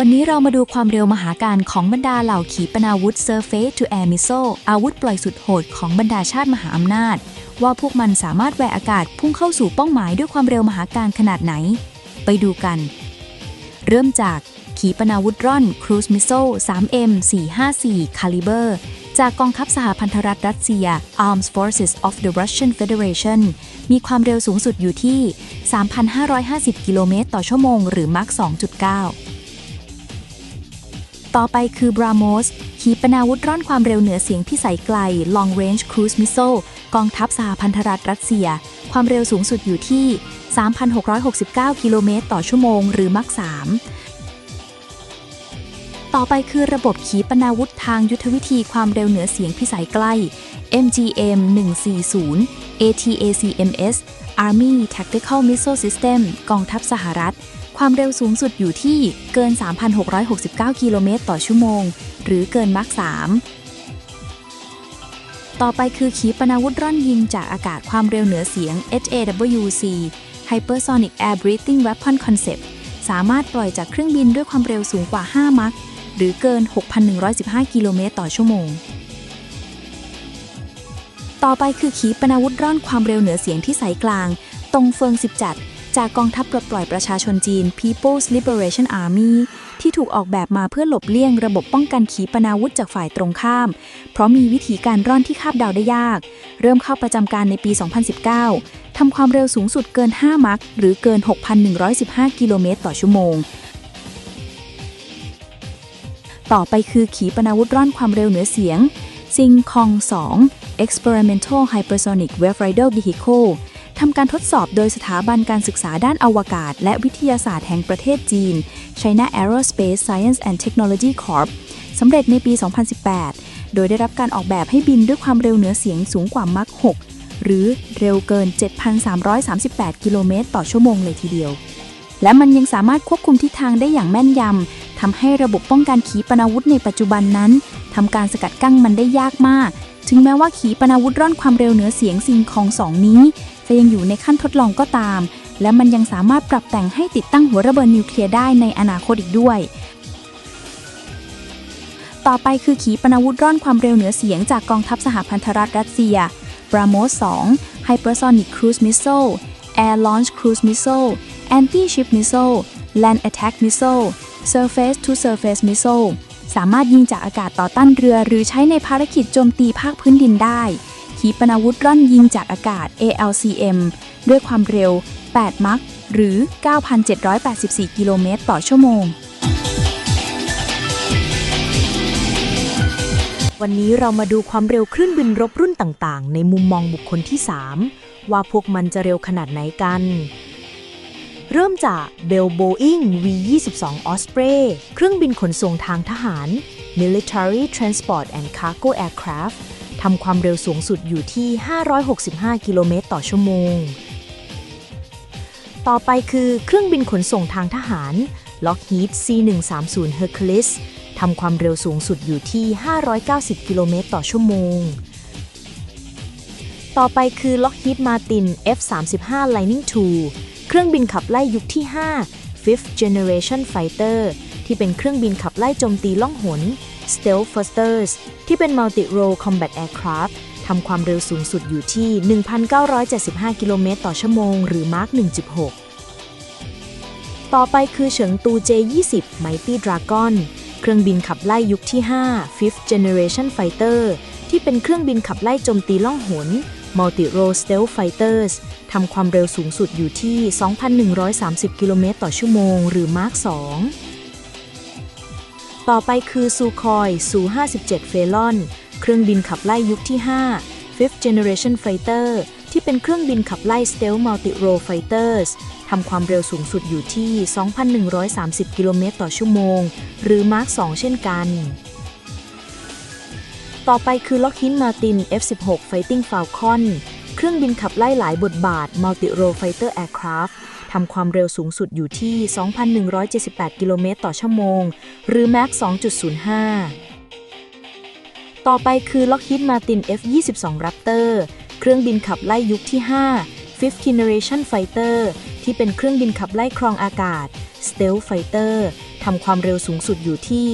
วันนี้เรามาดูความเร็วมหาการของบรรดาเหล่าขีปนาวุธ Surface to Air Missile อาวุธปล่อยสุดโหดของบรรดาชาติมหาอำนาจ ว่าพวกมันสามารถแหวกอากาศพุ่งเข้าสู่เป้าหมายด้วยความเร็วมหาการขนาดไหน ไปดูกัน เริ่มจากขีปนาวุธร่อน Cruise Missile 3M 454 Caliber จากกองทัพสหพันธรัฐรัสเซีย Armed Forces of the Russian Federation มีความเร็วสูงสุดอยู่ที่ 3,550 กิโลเมตรต่อชั่วโมง หรือมาร์ค2.9 ต่อไปคือ BrahMos ขีปนาวุธร่อนความเร็วเหนือเสียงพิสัยไกล Long Range Cruise Missile กองทัพสหพันธรัฐรัสเซีย ความเร็วสูงสุดอยู่ที่ 3,669 กิโลเมตรต่อชั่วโมง หรือมาร์ค3ต่อไปคือระบบขีปนาวุธทางยุทธวิธีความเร็วเหนือเสียงพิสัยใกล้ MGM 140 ATACMS Army Tactical Missile System กองทัพสหรัฐ ความเร็วสูงสุดอยู่ที่เกิน 3,669 กิโลเมตรต่อชั่วโมง หรือเกินมาร์ค3ต่อไปคือขีปนาวุธร่อนยิงจากอากาศความเร็วเหนือเสียง HAWC Hypersonic Air Breathing Weapon Concept สามารถปล่อยจากเครื่องบินด้วยความเร็วสูงกว่า 5 มัคหรือเกิน 6,115 กิโลเมตรต่อชั่วโมง ต่อไปคือขีปนาวุธร่อนความเร็วเหนือเสียงที่สายกลาง ตรงเฟิงสิบ จากกองทัพปลดปล่อยประชาชนจีน People's Liberation Army ที่ถูกออกแบบมาเพื่อหลบเลี่ยงระบบป้องกันขีปนาวุธจากฝ่ายตรงข้าม เพราะมีวิธีการร่อนที่คาดเดาได้ยาก เริ่มเข้าประจำการในปี 2019 ทำความเร็วสูงสุดเกิน 5 มัคหรือเกิน 6,115 กิโลเมตรต่อชั่วโมง ต่อไปคือขีปนาวุธร่อนความเร็วเหนือเสียงซิงคอง 2 Experimental Hypersonic Wave Rider Vehicle ทำการทดสอบโดยสถาบันการศึกษาด้านอวกาศ และวิทยาศาสตร์แห่งประเทศจีน China Aerospace Science and Technology Corp สำเร็จในปี 2018 โดยได้รับการออกแบบให้บินด้วยความเร็วเหนือเสียงสูงกว่ามัค6หรือเร็วเกิน 7,338 กิโลเมตรต่อชั่วโมงเลยทีเดียว และมันยังสามารถควบคุมทิศทางได้อย่างแม่นยำทำให้ระบบป้องกันขีปนาวุธในปัจจุบันนั้นทำการสกัดกั้งมันได้ยากมาก ถึงแม้ว่าขีปนาวุธร่อนความเร็วเหนือเสียงซิงคองสองนี้ จะยังอยู่ในขั้นทดลองก็ตาม และมันยังสามารถปรับแต่งให้ติดตั้งหัวระเบิดนิวเคลียร์ได้ในอนาคตอีกด้วย ต่อไปคือขีปนาวุธร่อนความเร็วเหนือเสียงจากกองทัพสหพันธรัฐรัสเซีย BrahMos 2 Hypersonic Cruise Missile Air Launch Cruise Missile Anti-Ship Missile Land Attack Missile Surface to Surface Missile สามารถยิงจากอากาศต่อต้านเรือหรือใช้ในภารกิจโจมตีภาคพื้นดินได้ ขีปนาวุธร่อนยิงจากอากาศ ALCM ด้วยความเร็ว 8 มัค หรือ 9,784 กิโลเมตรต่อชั่วโมง วันนี้เรามาดูความเร็วเครื่องบินรบรุ่นต่างๆ ในมุมมองบุคคลที่ 3 ว่าพวกมันจะเร็วขนาดไหนกัน เริ่มจาก Bell Boeing V22 Osprey เครื่องบินขนส่งทางทหาร Military Transport and Cargo Aircraft ำความเร็วสูงสุดอยู่ที่ 565 กิโลเมตรต่อชั่วโมง ต่อไปคือเครื่องบินขนส่งทางทหาร Lockheed C130 Hercules ทำความเร็วสูงสุดอยู่ที่ 590 กิโลเมตรต่อชั่วโมง ต่อไปคือ Lockheed Martin F35 Lightning II เครื่องบินขับไล่ยุคที่ 5 Fifth Generation Fighter ที่เป็นเครื่องบินขับไล่โจมตีล่องหน Stealth Fighters ที่เป็น Multi-Role Combat Aircraft ทำความเร็วสูงสุดอยู่ที่ 1,975 กิโลเมตรต่อชั่วโมง หรือมาร์ค1.6 ต่อไปคือเฉิงตู J20 Mighty Dragon เครื่องบินขับไล่ยุคที่ 5 Fifth Generation Fighter ที่เป็นเครื่องบินขับไล่โจมตีล่องหน Multi-Role Stealth Fighters ทำความเร็วสูงสุดอยู่ที่ 2,130 กิโลเมตรต่อชั่วโมง หรือมาร์ค2 ต่อไปคือซูคอยซู57 เฟลอน เครื่องบินขับไล่ยุคที่ 5 Fifth Generation Fighter ที่เป็นเครื่องบินขับไล่ Stealth Multi-Role Fighters ทำความเร็วสูงสุดอยู่ที่ 2,130 กิโลเมตรต่อชั่วโมง หรือมาร์ค2เช่นกัน ต่อไปคือ Lockheed Martin F16 Fighting Falcon เครื่องบินขับไล่หลายบทบาท Multi-Role Fighter Aircraft ำความเร็วสูงสุดอยู่ที่ 2,178 กิโลเมตรต่อชั่วโมง หรือ Mach 2.05 ต่อไปคือ Lockheed Martin F22 Raptor เครื่องบินขับไล่ยุคที่ 5 Fifth Generation Fighter ที่เป็นเครื่องบินขับไล่ครองอากาศ Stealth Fighter ทำความเร็วสูงสุดอยู่ที่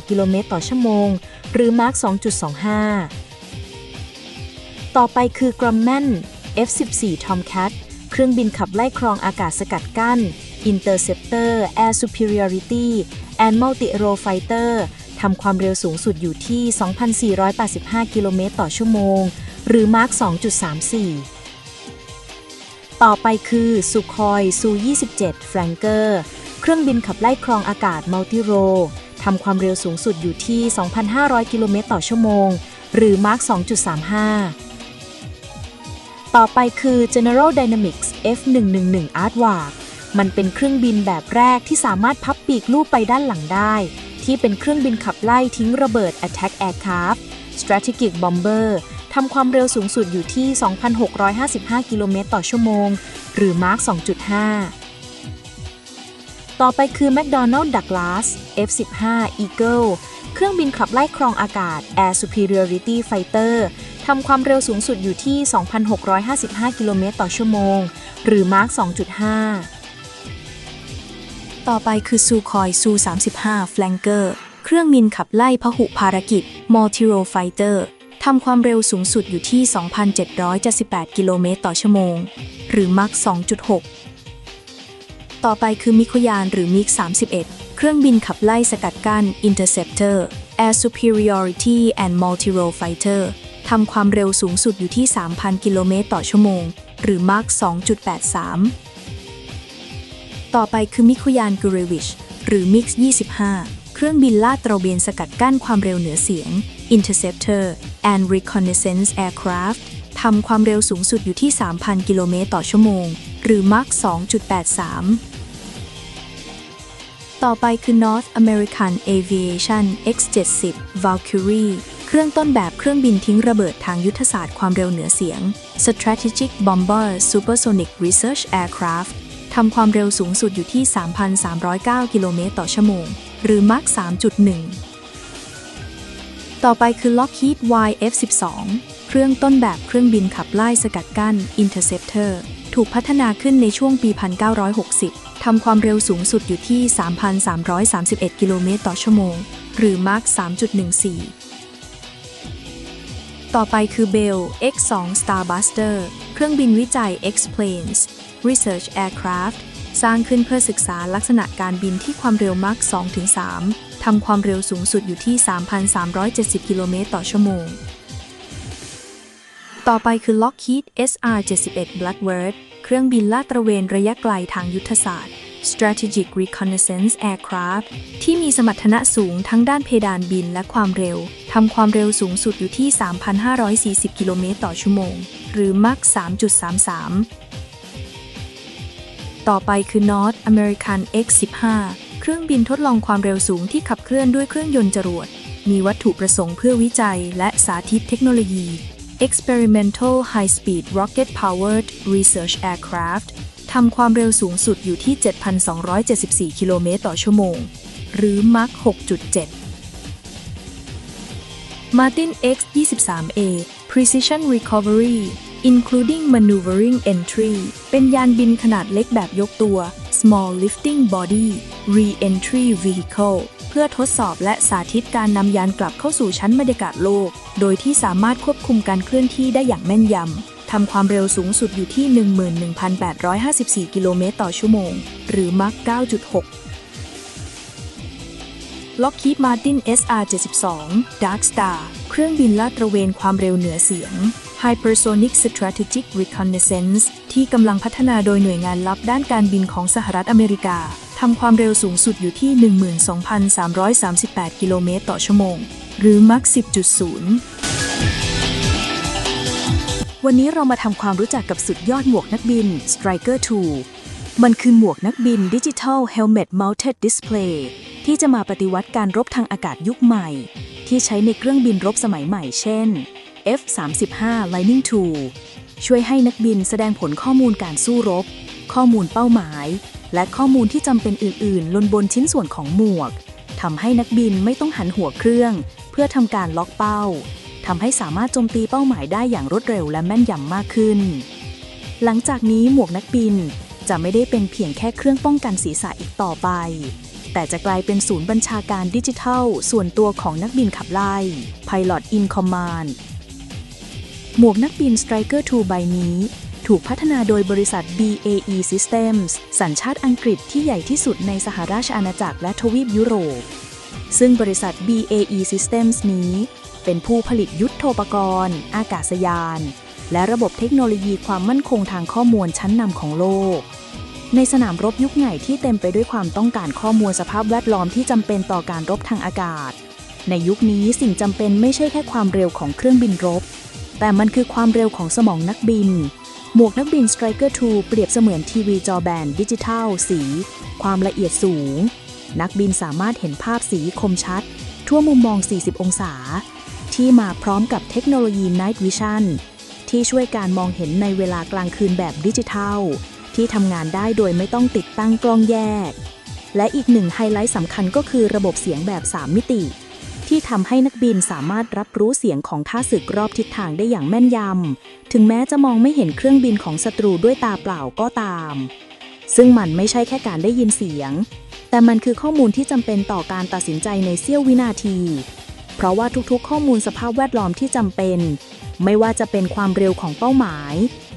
2,414 กิโลเมตรต่อชั่วโมง หรือ Mach 2.25 ต่อไปคือ Grumman F-14 Tomcat เครื่องบินขับไล่ครองอากาศสกัดกั้น Interceptor Air Superiority and Multi-Role Fighter ทำความเร็วสูงสุดอยู่ที่ 2,485 กิโลเมตรต่อชั่วโมง หรือ Mach 2.34 ต่อไปคือ Sukhoi Su-27 Flanker เครื่องบินขับไล่ครองอากาศ Multi-Role ทำความเร็วสูงสุดอยู่ที่ 2,500 กิโลเมตรต่อชั่วโมง หรือ Mach 2.35 ต่อไปคือ General Dynamics F111 Aardvark มันเป็นเครื่องบินแบบแรกที่สามารถพับปีกลูกไปด้านหลังได้ ที่เป็นเครื่องบินขับไล่ทิ้งระเบิด Attack Aircraft Strategic Bomber ทำความเร็วสูงสุดอยู่ที่ 2,655 กิโลเมตรต่อชั่วโมง หรือ Mach 2.5 ต่อไปคือ McDonnell Douglas F-15 Eagle เครื่องบินขับไล่ครองอากาศ Air Superiority Fighter ทำความเร็วสูงสุดอยู่ที่ 2,655 กิโลเมตรต่อชั่วโมง หรือ Mach 2.5 ต่อไปคือ Sukhoi Su-35 Flanker เครื่องบินขับไล่พหุภารกิจ Multi-Role Fighter ทำความเร็วสูงสุดอยู่ที่ 2,778 กิโลเมตรต่อชั่วโมง หรือ Mach 2.6 ต่อไปคือมิโคยานหรือมิก31 เครื่องบินขับไล่สกัดกั้น Interceptor Air Superiority and Multi-Role Fighter ทำความเร็วสูงสุดอยู่ที่ 3,000 กิโลเมตรต่อชั่วโมง หรือ Mach 2.83 ต่อไปคือมิคุยานกูเรวิชหรือ MiX 25 เครื่องบินลาดตระเวนสกัดกั้นความเร็วเหนือเสียง Interceptor and Reconnaissance Aircraft ทำความเร็วสูงสุดอยู่ที่ 3,000 กิโลเมตรต่อชั่วโมง หรือ Mach 2.83 ต่อไปคือ North American Aviation X-70 Valkyrie เครื่องต้นแบบเครื่องบินทิ้งระเบิดทางยุทธศาสตร์ความเร็วเหนือเสียง Strategic Bomber Supersonic Research Aircraft ทำความเร็วสูงสุดอยู่ที่ 3,309 กิโลเมตรต่อชั่วโมง หรือ Mach 3.1 ต่อไปคือ Lockheed YF-12 เครื่องต้นแบบเครื่องบินขับไล่สกัดกั้น Interceptor ถูกพัฒนาขึ้นในช่วงปี 1960 ทำความเร็วสูงสุดอยู่ที่ 3,331 กิโลเมตรต่อชั่วโมง หรือ Mach 3.14 ต่อไปคือ Bell X-2 Starbuster เครื่องบินวิจัย X-Planes Research Aircraft สร้างขึ้นเพื่อศึกษาลักษณะการบินที่ความเร็วมัก2-3 ทำความเร็วสูงสุดอยู่ที่ 3,370 กิโลเมตรต่อชั่วโมง ต่อไปคือ Lockheed SR-71 Blackbird เครื่องบินลาดตระเวนระยะไกลทางยุทธศาสตร์ Strategic Reconnaissance Aircraft ที่มีสมรรถนะสูงทั้งด้านเพดานบินและความเร็ว ทำความเร็วสูงสุดอยู่ที่ 3,540 กิโลเมตรต่อชั่วโมง หรือ Mach 3.33 ต่อไปคือ North American X-15 เครื่องบินทดลองความเร็วสูงที่ขับเคลื่อนด้วยเครื่องยนต์จรวด มีวัตถุประสงค์เพื่อวิจัยและสาธิตเทคโนโลยี Experimental High Speed Rocket Powered Research Aircraft ทำความเร็วสูงสุดอยู่ที่ 7,274 กิโลเมตรต่อชั่วโมง หรือ Mach 6.7 Martin X-23A Precision Recovery including maneuvering entry เป็นยานบินขนาดเล็กแบบยกตัว small lifting body re-entry vehicle เพื่อทดสอบและสาธิตการนำยานกลับเข้าสู่ชั้นบรรยากาศโลก โดยที่สามารถควบคุมการเคลื่อนที่ได้อย่างแม่นยำ ทำความเร็วสูงสุดอยู่ที่ 11,854 กิโลเมตรต่อชั่วโมง หรือมัก9.6 Lockheed Martin SR-72 Dark Star เครื่องบินลาดตระเวนความเร็วเหนือเสียง Hypersonic Strategic Reconnaissance ที่กำลังพัฒนาโดยหน่วยงานลับด้านการบินของสหรัฐอเมริกา ทำความเร็วสูงสุดอยู่ที่ 12,338 กิโลเมตรต่อชั่วโมง หรือมัก10.0 วันนี้เรามาทำความรู้จักกับสุดยอดหมวกนักบิน Striker 2 มันคือหมวกนักบิน Digital Helmet Mounted Display ที่จะมาปฏิวัติการรบทางอากาศยุคใหม่ ที่ใช้ในเครื่องบินรบสมัยใหม่เช่น F-35 Lightning II ช่วยให้นักบินแสดงผลข้อมูลการสู้รบ ข้อมูลเป้าหมาย และข้อมูลที่จำเป็นอื่น ๆ ลนบนชิ้นส่วนของหมวกทำให้นักบินไม่ต้องหันหัวเครื่อง เพื่อทำการล็อกเป้าทำให้สามารถโจมตีเป้าหมายได้อย่างรวดเร็วและแม่นยำมากขึ้น หลังจากนี้หมวกนักบินจะไม่ได้เป็นเพียงแค่เครื่องป้องกันศีรษะอีกต่อไป แต่จะกลายเป็นศูนย์บัญชาการดิจิทัล ส่วนตัวของนักบินขับไล่ Pilot in Command หมวกนักบิน Striker 2 ใบนี้ ถูกพัฒนาโดยบริษัท BAE Systems สัญชาติอังกฤษที่ใหญ่ที่สุดในสหราชอาณาจักรและทวีปยุโรป ซึ่งบริษัท BAE Systems นี้ เป็นผู้ผลิตยุทธโธปกรณ์ อากาศยาน และระบบเทคโนโลยีความมั่นคงทางข้อมูลชั้นนำของโลก ในสนามรบยุคใหม่ที่เต็มไปด้วยความต้องการข้อมูลสภาพแวดล้อมที่จำเป็นต่อการรบทางอากาศ ในยุคนี้สิ่งจำเป็นไม่ใช่แค่ความเร็วของเครื่องบินรบ แต่มันคือความเร็วของสมองนักบินหมวกนักบิน Striker 2 เปรียบเสมือนทีวีจอแบนดิจิทัล สี ความละเอียดสูง นักบินสามารถเห็นภาพสีคมชัด ทั่วมุมมอง 40 องศา ที่มาพร้อมกับเทคโนโลยี Night Vision ที่ช่วยการมองเห็นในเวลากลางคืนแบบดิจิทัล ที่ทำงานได้โดยไม่ต้องติดตั้งกล้องแยก และอีกหนึ่งไฮไลท์สำคัญก็คือระบบเสียงแบบ 3 มิติ ที่ทำให้นักบินสามารถรับรู้เสียงของท่าศึกรอบทิศทางได้อย่างแม่นยำ ถึงแม้จะมองไม่เห็นเครื่องบินของศัตรูด้วยตาเปล่าก็ตาม ซึ่งมันไม่ใช่แค่การได้ยินเสียง แต่มันคือข้อมูลที่จำเป็นต่อการตัดสินใจในเสี้ยววินาที เพราะว่าทุกๆ ข้อมูลสภาพแวดล้อมที่จำเป็น ไม่ว่าจะเป็นความเร็วของเป้าหมาย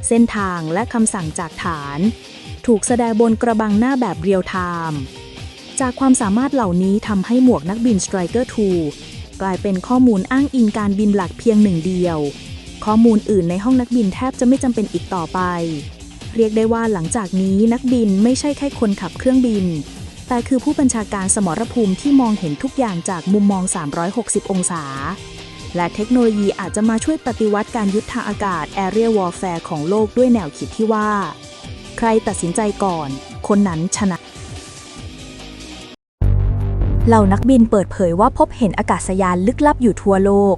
เส้นทางและคำสั่งจากฐาน ถูกแสดงบนกระบังหน้าแบบเรียลไทม์จากความสามารถเหล่านี้ทำให้หมวกนักบิน Striker 2 กลายเป็นข้อมูลอ้างอิงการบินหลักเพียงหนึ่งเดียว ข้อมูลอื่นในห้องนักบินแทบจะไม่จำเป็นอีกต่อไป เรียกได้ว่าหลังจากนี้นักบินไม่ใช่แค่คนขับเครื่องบิน แต่คือผู้บัญชาการสมรภูมิที่มองเห็นทุกอย่างจากมุมมอง 360 องศา และเทคโนโลยีอาจจะมาช่วยปฏิวัติการยุทธทางอากาศ Area Warfare ของโลกด้วยแนวคิดที่ว่า ใครตัดสินใจก่อน คนนั้นชนะเหล่านักบินเปิดเผยว่าพบเห็นอากาศยานลึกลับอยู่ทั่วโลก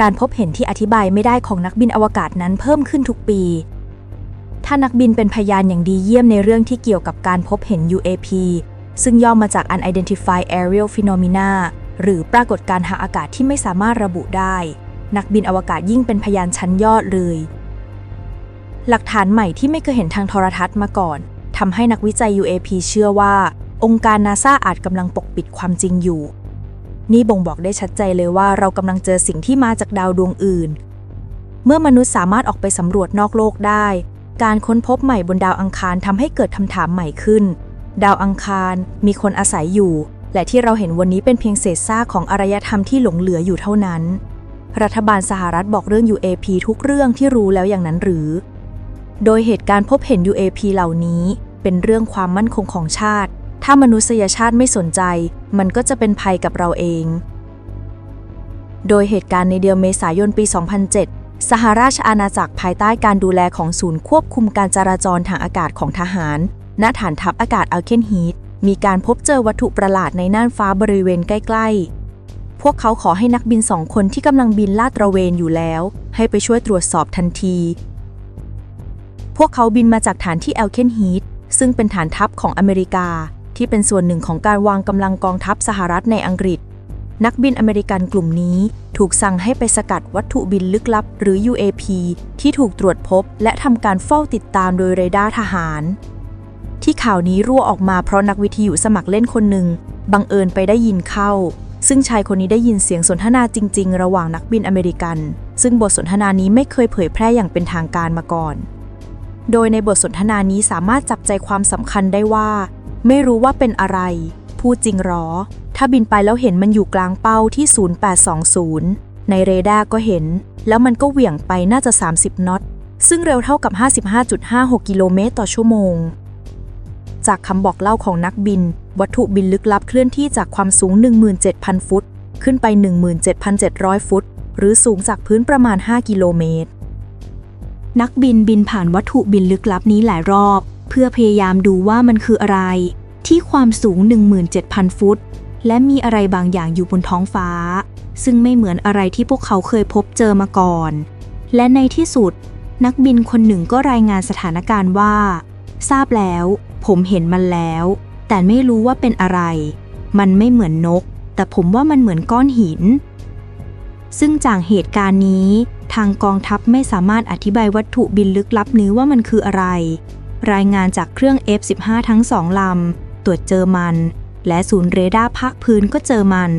การพบเห็นที่อธิบายไม่ได้ของนักบินอวกาศนั้นเพิ่มขึ้นทุกปี ถ้านักบินเป็นพยานอย่างดีเยี่ยมในเรื่องที่เกี่ยวกับการพบเห็น UAP ซึ่งย่อมาจาก Unidentified Aerial Phenomena หรือปรากฏการณ์ทางอากาศที่ไม่สามารถระบุได้ นักบินอวกาศยิ่งเป็นพยานชั้นยอดเลย หลักฐานใหม่ที่ไม่เคยเห็นทางโทรทัศน์มาก่อนทำให้นักวิจัย UAP เชื่อว่า องค์การนาซาอาจกำลังปกปิดความจริงอยู่ นี่บ่งบอกได้ชัดเจนเลยว่าเรากำลังเจอสิ่งที่มาจากดาวดวงอื่น เมื่อมนุษย์สามารถออกไปสำรวจนอกโลกได้ การค้นพบใหม่บนดาวอังคารทำให้เกิดคำถามใหม่ขึ้น ดาวอังคารมีคนอาศัยอยู่ และที่เราเห็นวันนี้เป็นเพียงเศษซากของอารยธรรมที่หลงเหลืออยู่เท่านั้น รัฐบาลสหรัฐบอกเรื่อง UAP ทุกเรื่องที่รู้แล้วอย่างนั้นหรือ โดยเหตุการณ์พบเห็น UAP เหล่านี้ เป็นเรื่องความมั่นคงของชาติ ถ้ามนุษยชาติไม่สนใจ มันก็จะเป็นภัยกับเราเอง โดยเหตุการณ์ในเดือนเมษายนปี 2007 สหราชอาณาจักรภายใต้การดูแลของศูนย์ควบคุมการจราจรทางอากาศของทหาร ณ ฐานทัพอากาศอัลเคนฮีทมีการพบเจอวัตถุประหลาดในน่านฟ้าบริเวณใกล้ๆ พวกเขาขอให้นักบินสองคนที่กำลังบินลาดตระเวนอยู่แล้ว ให้ไปช่วยตรวจสอบทันที พวกเขาบินมาจากฐานที่แอลเคนฮีทซึ่งเป็นฐานทัพของอเมริกา ที่เป็นส่วนหนึ่งของการวางกำลังกองทัพสหรัฐในอังกฤษ นักบินอเมริกันกลุ่มนี้ถูกสั่งให้ไปสกัดวัตถุบินลึกลับ หรือ UAP ที่ถูกตรวจพบ และทำการเฝ้าติดตามโดยเรดาร์ทหาร ที่ข่าวนี้รั่วออกมาเพราะนักวิทยุสมัครเล่นคนหนึ่งบังเอิญไปได้ยินเข้า ซึ่งชายคนนี้ได้ยินเสียงสนทนาจริง ๆ ระหว่างนักบินอเมริกัน ซึ่งบทสนทนานี้ไม่เคยเผยแพร่อย่างเป็นทางการมาก่อน โดยในบทสนทนานี้สามารถจับใจความสำคัญได้ว่า ไม่รู้ว่าเป็นอะไร พูดจริงหรอ ถ้าบินไปแล้วเห็นมันอยู่กลางเป้าที่ 0820 ในเรดาร์ก็เห็น แล้วมันก็เหวี่ยงไปน่าจะ 30 น็อต ซึ่งเร็วเท่ากับ 55.56 กิโลเมตรต่อชั่วโมง จากคำบอกเล่าของนักบิน วัตถุบินลึกลับเคลื่อนที่จากความสูง 17,000 ฟุต ขึ้นไป 17,700 ฟุต หรือสูงจากพื้นประมาณ 5 กิโลเมตร นักบินบินผ่านวัตถุบินลึกลับนี้หลายรอบ เพื่อพยายามดูว่ามันคืออะไร ที่ความสูง 17,000 ฟุต และมีอะไรบางอย่างอยู่บนท้องฟ้า ซึ่งไม่เหมือนอะไรที่พวกเขาเคยพบเจอมาก่อน และในที่สุด นักบินคนหนึ่งก็รายงานสถานการณ์ว่า ทราบแล้ว ผมเห็นมันแล้ว แต่ไม่รู้ว่าเป็นอะไร มันไม่เหมือนนก แต่ผมว่ามันเหมือนก้อนหิน ซึ่งจากเหตุการณ์นี้ทางกองทัพไม่สามารถอธิบายวัตถุบินลึกลับนี้ว่ามันคืออะไร รายงานจากเครื่อง F-15 ทั้งสองลำ ตรวจเจอมัน และศูนย์เรดาร์ภาคพื้นก็เจอมัน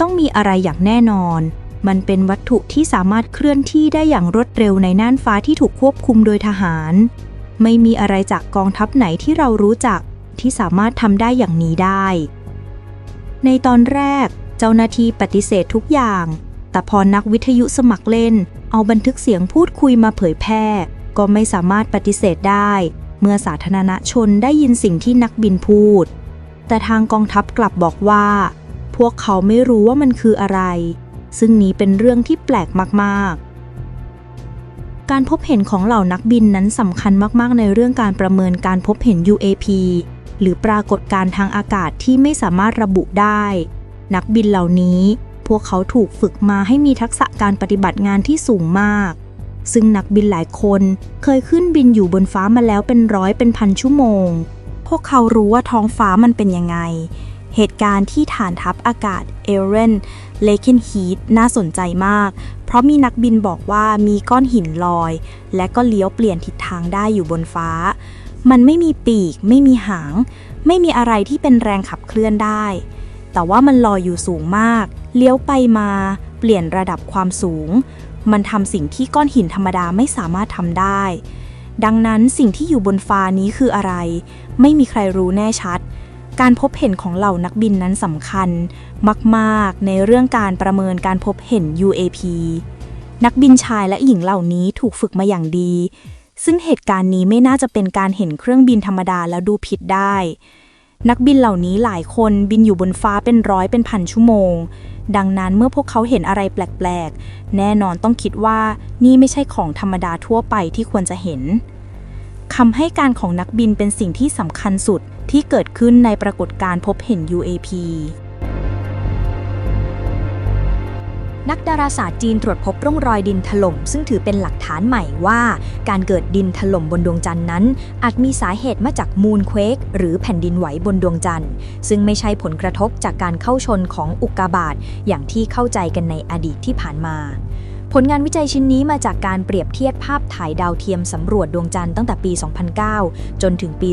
ต้องมีอะไรอย่างแน่นอน มันเป็นวัตถุที่สามารถเคลื่อนที่ได้อย่างรวดเร็วในน่านฟ้าที่ถูกควบคุมโดยทหาร ไม่มีอะไรจากกองทัพไหนที่เรารู้จักที่สามารถทำได้อย่างนี้ได้ ในตอนแรก เจ้าหน้าที่ปฏิเสธทุกอย่าง แต่พอนักวิทยุสมัครเล่น เอาบันทึกเสียงพูดคุยมาเผยแพร่ ก็ไม่สามารถปฏิเสธได้ เมื่อสาธารณชนได้ยินสิ่งที่นักบินพูด แต่ทางกองทัพกลับบอกว่า พวกเขาไม่รู้ว่ามันคืออะไร ซึ่งนี้เป็นเรื่องที่แปลกมากๆ การพบเห็นของเหล่านักบินนั้นสำคัญมากๆ ในเรื่องการประเมินการพบเห็น UAP หรือปรากฏการทางอากาศที่ไม่สามารถระบุได้ นักบินเหล่านี้ พวกเขาถูกฝึกมาให้มีทักษะการปฏิบัติงานที่สูงมาก ซึ่งนักบินหลายคนเคยขึ้นบินอยู่บนฟ้ามาแล้วเป็นร้อยเป็นพันชั่วโมง พวกเขารู้ว่าท้องฟ้ามันเป็นยังไง เหตุการณ์ที่ฐานทัพอากาศเอเรนเลเคนฮีทน่าสนใจมาก เพราะมีนักบินบอกว่ามีก้อนหินลอย และก็เลี้ยวเปลี่ยนทิศทางได้อยู่บนฟ้า มันไม่มีปีก ไม่มีหาง ไม่มีอะไรที่เป็นแรงขับเคลื่อนได้ แต่ว่ามันลอยอยู่สูงมาก เลี้ยวไปมา เปลี่ยนระดับความสูง มันทำสิ่งที่ก้อนหินธรรมดาไม่สามารถทำได้ ดังนั้นสิ่งที่อยู่บนฟ้านี้คืออะไร ไม่มีใครรู้แน่ชัด การพบเห็นของเหล่านักบินนั้นสำคัญ มากๆ ในเรื่องการประเมินการพบเห็น UAP นักบินชายและหญิงเหล่านี้ถูกฝึกมาอย่างดี ซึ่งเหตุการณ์นี้ไม่น่าจะเป็นการเห็นเครื่องบินธรรมดาแล้วดูผิดได้ นักบินเหล่านี้หลายคนบินอยู่บนฟ้าเป็นร้อยเป็นพันชั่วโมง ดังนั้นเมื่อพวกเขาเห็นอะไรแปลกๆ แน่นอนต้องคิดว่านี่ไม่ใช่ของธรรมดาทั่วไปที่ควรจะเห็นคำให้การของนักบินเป็นสิ่งที่สำคัญสุดที่เกิดขึ้นในปรากฏการณ์พบเห็น UAP นักดาราศาสตร์จีนตรวจพบร่องรอยดินถล่ม ซึ่งถือเป็นหลักฐานใหม่ว่า การเกิดดินถล่มบนดวงจันทร์นั้น อาจมีสาเหตุมาจากมูนเควกหรือแผ่นดินไหวบนดวงจันทร์ ซึ่งไม่ใช่ผลกระทบจากการเข้าชนของอุกกาบาตอย่างที่เข้าใจกันในอดีตที่ผ่านมา ผลงานวิจัยชิ้นนี้มาจากการเปรียบเทียบภาพถ่ายดาวเทียมสำรวจดวงจันทร์ตั้งแต่ปี 2009 จนถึงปี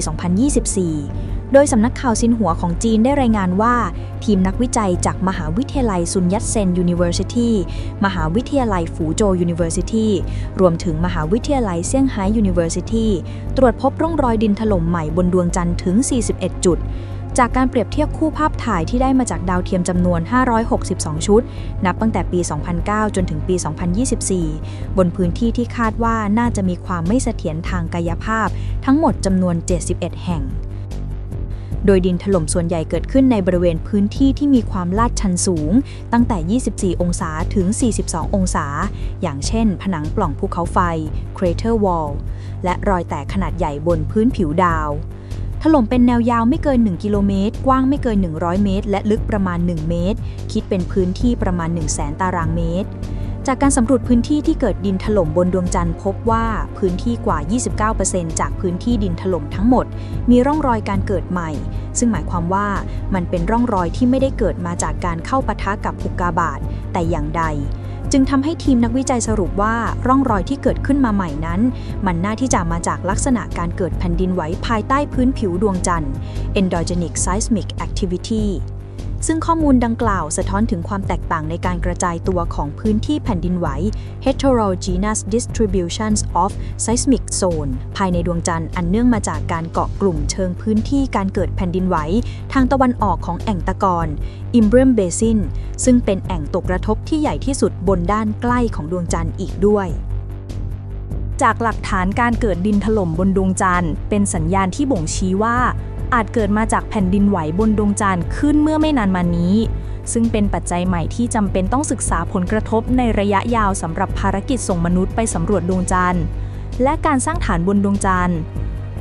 2024 โดยสำนักข่าวซินหัวของจีนได้รายงานว่า ทีมนักวิจัยจากมหาวิทยาลัยซุนยัตเซน University มหาวิทยาลัยฝูโจ University รวมถึงมหาวิทยาลัยเซี่ยงไฮ้ University ตรวจพบร่องรอยดินถล่มใหม่บนดวงจันทร์ถึง 41 จุด จากการเปรียบเทียบคู่ภาพถ่ายที่ได้มาจากดาวเทียมจำนวน 562 ชุด นับตั้งแต่ปี 2009 จนถึงปี 2024 บนพื้นที่ที่คาดว่าน่าจะมีความไม่เสถียรทางกายภาพ ทั้งหมดจำนวน 71 แห่ง โดยดินถล่มส่วนใหญ่เกิดขึ้นในบริเวณพื้นที่ที่มีความลาดชันสูง ตั้งแต่ 24 องศาถึง 42 องศา อย่างเช่น ผนังปล่องภูเขาไฟ crater wall และรอยแตกขนาดใหญ่บนพื้นผิวดาว ถล่มเป็นแนวยาวไม่เกิน 1 กิโลเมตร กว้างไม่เกิน 100 เมตร และลึกประมาณ 1 เมตร คิดเป็นพื้นที่ประมาณ 1 0 0 0 0แตารางเมตร จากการสำรวจพื้นที่ที่เกิดดินถล่มบนดวงจันทร์พบว่าพื้นที่กว่า 29%จากพื้นที่ดินถล่มทั้งหมด มีร่องรอยการเกิดใหม่ ซึ่งหมายความว่ามันเป็นร่องรอยที่ไม่ได้เกิดมาจากการเข้าปะทะกับอุกกาบาตแต่อย่างใด จึงทำให้ทีมนักวิจัยสรุปว่าร่องรอยที่เกิดขึ้นมาใหม่นั้น มันน่าที่จะมาจากลักษณะการเกิดแผ่นดินไหวภายใต้พื้นผิวดวงจันทร์ endogenic seismic activity ซึ่งข้อมูลดังกล่าวสะท้อนถึงความแตกต่างในการกระจายตัวของพื้นที่แผ่นดินไหว heterogeneous distributions of seismic zone ภายในดวงจันทร์อันเนื่องมาจากการเกาะกลุ่มเชิงพื้นที่การเกิดแผ่นดินไหว ทางตะวันออกของแอ่งตะกอน Imbrium Basin ซึ่งเป็นแอ่งตกกระทบที่ใหญ่ที่สุดบนด้านใกล้ของดวงจันทร์อีกด้วยจากหลักฐานการเกิดดินถล่มบนดวงจันทร์เป็นสัญญาณที่บ่งชี้ว่า อาจเกิดมาจากแผ่นดินไหวบนดวงจันทร์ขึ้นเมื่อไม่นานมานี้ ซึ่งเป็นปัจจัยใหม่ที่จำเป็นต้องศึกษาผลกระทบในระยะยาวสำหรับภารกิจส่งมนุษย์ไปสำรวจดวงจันทร์ และการสร้างฐานบนดวงจันทร์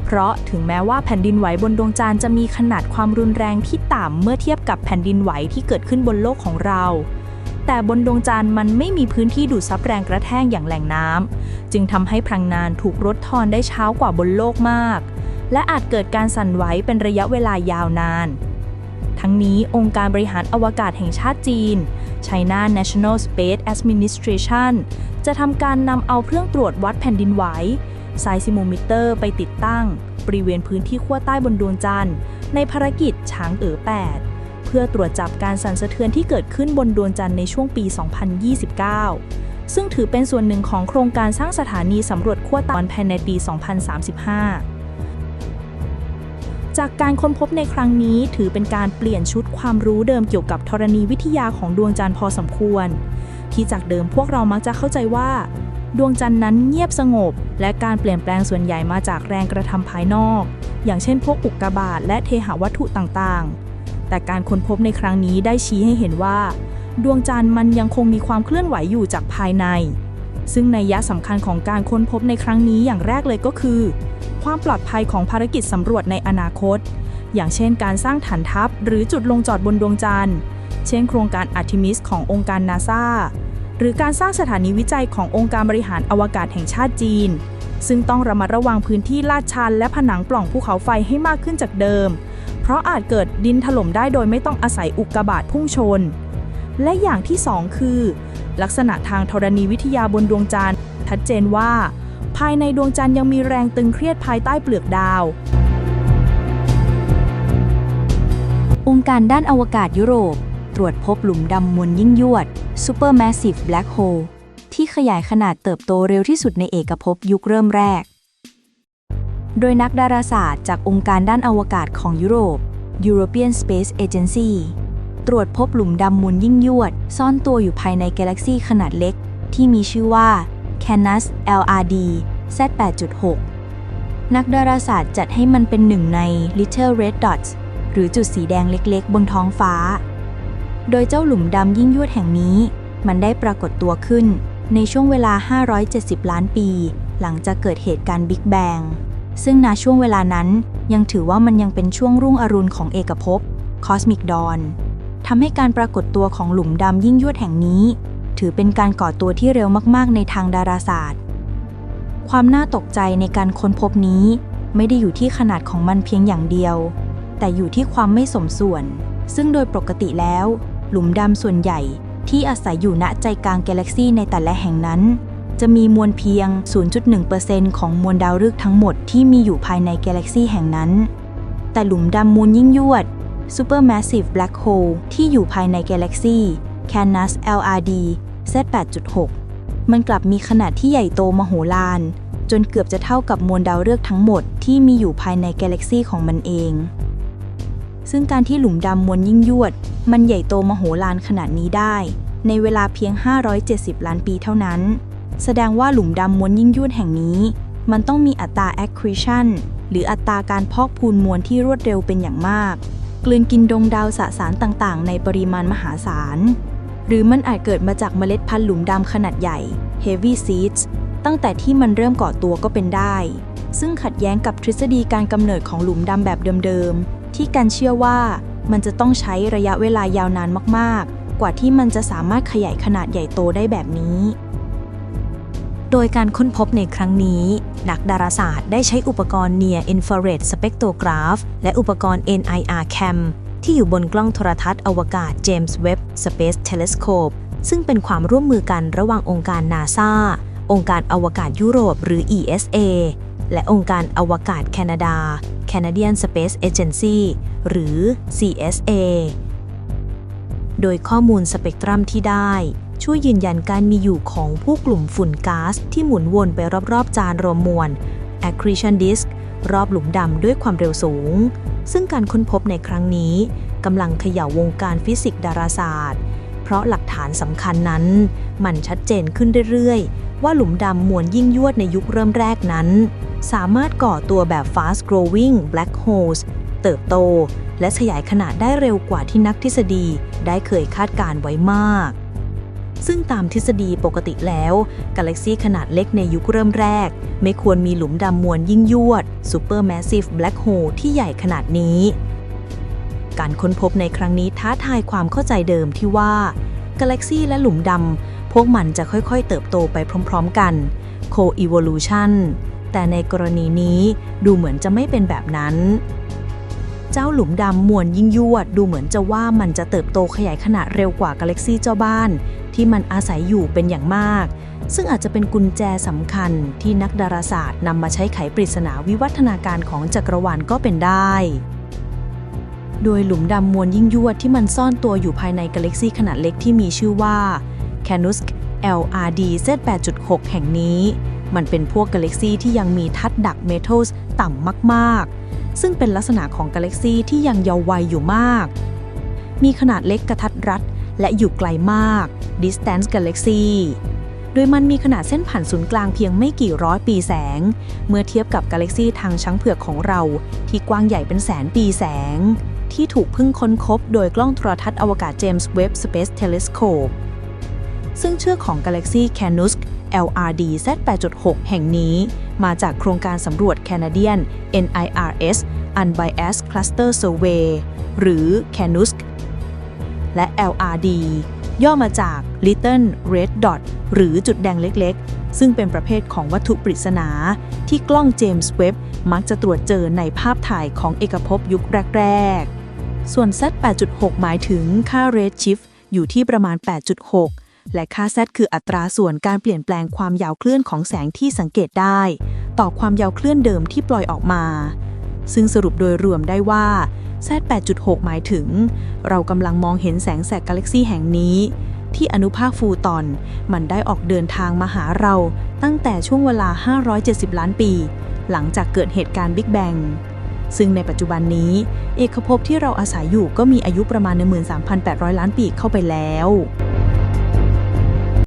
เพราะถึงแม้ว่าแผ่นดินไหวบนดวงจันทร์จะมีขนาดความรุนแรงที่ต่ำเมื่อเทียบกับแผ่นดินไหวที่เกิดขึ้นบนโลกของเราแต่บนดวงจันทร์มันไม่มีพื้นที่ดูดซับแรงกระแทกอย่างแหล่งน้ำจึงทำให้พลังงานถูกลดทอนได้ช้ากว่าบนโลกมาก และอาจเกิดการสั่นไหวเป็นระยะเวลายาวนาน ทั้งนี้องค์การบริหารอวกาศแห่งชาติจีน China National Space Administration จะทำการนำเอาเครื่องตรวจวัดแผ่นดินไหวไซซิโมมิเตอร์ไปติดตั้ง บริเวณพื้นที่ขั้วใต้บนดวงจันทร์ ในภารกิจช้างเอ๋อ8 เพื่อตรวจจับการสั่นสะเทือนที่เกิดขึ้นบนดวงจันทร์ในช่วงปี 2029 ซึ่งถือเป็นส่วนหนึ่งของโครงการสร้างสถานีสำรวจขั้วใต้ภายในปี 2035 จากการค้นพบในครั้งนี้ถือเป็นการเปลี่ยนชุดความรู้เดิมเกี่ยวกับธรณีวิทยาของดวงจันทร์พอสมควร ที่จากเดิมพวกเรามักจะเข้าใจว่า ดวงจันทร์นั้นเงียบสงบ และการเปลี่ยนแปลงส่วนใหญ่มาจากแรงกระทำภายนอก อย่างเช่นพวกอุกกาบาตและเทหวัตถุต่างๆ แต่การค้นพบในครั้งนี้ได้ชี้ให้เห็นว่า ดวงจันทร์มันยังคงมีความเคลื่อนไหวอยู่จากภายใน ซึ่งในยะสำคัญของการค้นพบในครั้งนี้อย่างแรกเลยก็คือ ความปลอดภัยของภารกิจสำรวจในอนาคต อย่างเช่นการสร้างฐานทัพ หรือจุดลงจอดบนดวงจันทร์ เช่นโครงการอาร์ทิมิสขององค์การนาซาหรือการสร้างสถานีวิจัยขององค์การบริหารอวกาศแห่งชาติจีน ซึ่งต้องระมัดระวังพื้นที่ลาดชันและผนังปล่องภูเขาไฟให้มากขึ้นจากเดิม เพราะอาจเกิดดินถล่มได้โดยไม่ต้องอาศัยอุกกาบาตพุ่งชน และอย่างที่สองคือ ลักษณะทางธรณีวิทยาบนดวงจันทร์ชัดเจนว่า ภายในดวงจันทร์ยังมีแรงตึงเครียดภายใต้เปลือกดาว องค์การด้านอวกาศยุโรป ตรวจพบหลุมดำมวลยิ่งยวด Supermassive Black Hole ที่ขยายขนาดเติบโตเร็วที่สุดในเอกภพยุคเริ่มแรก โดยนักดาราศาสตร์จากองค์การด้านอวกาศของยุโรป European Space Agency ตรวจพบหลุมดำมวลยิ่งยวด ซ่อนตัวอยู่ภายในกาแล็กซีขนาดเล็ก ที่มีชื่อว่า Canis LRD Z8.6 นักดาราศาสตร์จัดให้มันเป็นหนึ่งใน Little Red Dots หรือจุดสีแดงเล็กๆ บนท้องฟ้า โดยเจ้าหลุมดำยิ่งยวดแห่งนี้ มันได้ปรากฏตัวขึ้น ในช่วงเวลา 570 ล้านปี หลังจากเกิดเหตุการณ์บิ๊กแบงซึ่งณช่วงเวลานั้นยังถือว่ามันยังเป็นช่วงรุ่งอรุณของเอกภพ Cosmic Dawn ทำให้การปรากฏตัวของหลุมดำยิ่งยวดแห่งนี้ ถือเป็นการก่อตัวที่เร็วมากๆ ในทางดาราศาสตร์ ความน่าตกใจในการค้นพบนี้ ไม่ได้อยู่ที่ขนาดของมันเพียงอย่างเดียว แต่อยู่ที่ความไม่สมส่วน ซึ่งโดยปกติแล้ว หลุมดำส่วนใหญ่ที่อาศัยอยู่ณใจกลางกาแล็กซีในแต่ละแห่งนั้น จะมีมวลเพียง 0.1%ของมวลดาวฤกษ์ทั้งหมดที่มีอยู่ภายในกาแล็กซีแห่งนั้น แต่หลุมดำมวลยิ่งยวด Supermassive Black Hole ที่อยู่ภายในกาแล็กซี Canis LRD Z8.6 มันกลับมีขนาดที่ใหญ่โตมโหฬารจนเกือบจะเท่ากับมวลดาวฤกษ์ทั้งหมดที่มีอยู่ภายในกาแล็กซีของมันเอง ซึ่งการที่หลุมดำมวลยิ่งยวด มันใหญ่โตมโหฬารขนาดนี้ได้ ในเวลาเพียง 570 ล้านปีเท่านั้น แสดงว่าหลุมดำมวลยิ่งยวดแห่งนี้ มันต้องมีอัตรา accretion หรืออัตราการพอกพูนมวลที่รวดเร็วเป็นอย่างมาก กลืนกินดวงดาวสสารต่างๆ ในปริมาณมหาศาล หรือมันอาจเกิดมาจากเมล็ดพันธุ์หลุมดำขนาดใหญ่ heavy seeds ตั้งแต่ที่มันเริ่มก่อตัวก็เป็นได้ ซึ่งขัดแย้งกับทฤษฎีการกำเนิดของหลุมดำแบบเดิมๆ ที่กันเชื่อว่ามันจะต้องใช้ระยะเวลายาวนานมากๆ กว่าที่มันจะสามารถขยายขนาดใหญ่โตได้แบบนี้ โดยการค้นพบในครั้งนี้ นักดาราศาสตร์ได้ใช้อุปกรณ์ Near Infrared Spectrograph และอุปกรณ์ NIR Cam ที่อยู่บนกล้องโทรทัศน์อวกาศ James Webb Space Telescope ซึ่งเป็นความร่วมมือกันระหว่างองค์การนาซาองค์การอวกาศยุโรปหรือ ESA และองค์การอวกาศแคนาดา Canadian Space Agency หรือ CSA โดยข้อมูลสเปกตรัมที่ได้ ช่วยยืนยันการมีอยู่ของผู้กลุ่มฝุ่นก๊าซที่หมุนวนไปรอบๆ จานรวมมวล accretion disk รอบหลุมดำด้วยความเร็วสูง ซึ่งการค้นพบในครั้งนี้กำลังเขย่าวงการฟิสิกส์ดาราศาสตร์ เพราะหลักฐานสำคัญนั้น มันชัดเจนขึ้นเรื่อยๆ ว่าหลุมดำมวลยิ่งยวดในยุคเริ่มแรกนั้น สามารถก่อตัวแบบ fast growing black holes เติบโต และขยายขนาดได้เร็วกว่าที่นักทฤษฎีได้เคยคาดการไว้มาก ซึ่งตามทฤษฎีปกติแล้วกาแล็กซีขนาดเล็กในยุคเริ่มแรก ไม่ควรมีหลุมดำมวลยิ่งยวด Supermassive Black Hole ที่ใหญ่ขนาดนี้ การค้นพบในครั้งนี้ท้าทายความเข้าใจเดิมที่ว่ากาแล็กซีและหลุมดำพวกมันจะค่อยๆ เติบโตไปพร้อม ๆ กัน Co-evolution แต่ในกรณีนี้ดูเหมือนจะไม่เป็นแบบนั้น เจ้าหลุมดำมวลยิ่งยวด ดูเหมือนจะว่ามันจะเติบโตขยายขนาดเร็วกว่ากาแล็กซี่เจ้าบ้าน ที่มันอาศัยอยู่เป็นอย่างมาก ซึ่งอาจจะเป็นกุญแจสำคัญที่นักดาราศาสตร์นำมาใช้ไขปริศนาวิวัฒนาการของจักรวาลก็เป็นได้ โดยหลุมดำมวลยิ่งยวดที่มันซ่อนตัวอยู่ภายในกาแล็กซี่ขนาดเล็กที่มีชื่อว่า Canusk LRD Z8.6 แห่งนี้ มันเป็นพวกกาแล็กซี่ที่ยังมีทัดดักเมทัลส์ต่ำมากๆ ซึ่งเป็นลักษณะของกาแล็กซีที่ยังเยาว์วัยอยู่มาก มีขนาดเล็กกระทัดรัด และอยู่ไกลมาก Distance Galaxy โดยมันมีขนาดเส้นผ่านศูนย์กลางเพียงไม่กี่ร้อยปีแสง เมื่อเทียบกับกาแล็กซีทางช้างเผือกของเรา ที่กว้างใหญ่เป็นแสนปีแสง ที่ถูกพิ่งค้นพบโดยกล้องโทรทัศน์อวกาศเจมส์เว็บสเปซเทเลสโคปซึ่งเชือกของ Galaxy Canusk LRD Z8.6 แห่งนี้ มาจากโครงการสำรวจแคนาเดียน NIRS Unbiased Cluster Survey หรือ Canusk และ LRD ย่อมาจาก Little Red Dot หรือจุดแดงเล็กๆ ซึ่งเป็นประเภทของวัตถุปริศนา ที่กล้องเจมส์เว็บมักจะตรวจเจอในภาพถ่ายของเอกภพยุคแรก ๆ ส่วน Z 8.6 หมายถึงค่า redshift อยู่ที่ประมาณ 8.6 และค่า Z คืออัตราส่วนการเปลี่ยนแปลงความยาวเคลื่อนของแสงที่สังเกตได้ ต่อความยาวเคลื่อนเดิมที่ปล่อยออกมา ซึ่งสรุปโดยรวมได้ว่า Z 8.6 หมายถึง เรากำลังมองเห็นแสงแสกกาแล็กซีแห่งนี้ ที่อนุภาคฟูตอน มันได้ออกเดินทางมาหาเราตั้งแต่ช่วงเวลา 570 ล้านปี หลังจากเกิดเหตุการณ์บิ๊กแบงซึ่งในปัจจุบันนี้ เอกภพที่เราอาศัยอยู่ก็มีอายุประมาณ 13,800 ล้านปีเข้าไปแล้ว